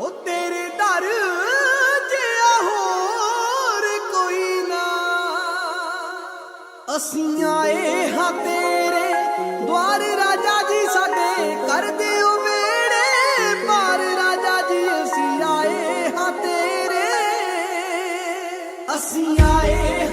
ਉਹ ਤੇਰੇ ਦਰ ਜਿਆ ਨਾ। ਅਸੀਂ ਆਏ ਹਾਂ ਤੇਰੇ ਦਵਾਰ ਰਾਜਾ ਜੀ ਸਾਡੇ ਕਰ ਦਿਓ ਵੇੜੇ ਜੀ ਅਸੀਂ ਆਏ ਹਾਂ ਤੇਰੇ। ਅਸੀਂ ਆਏ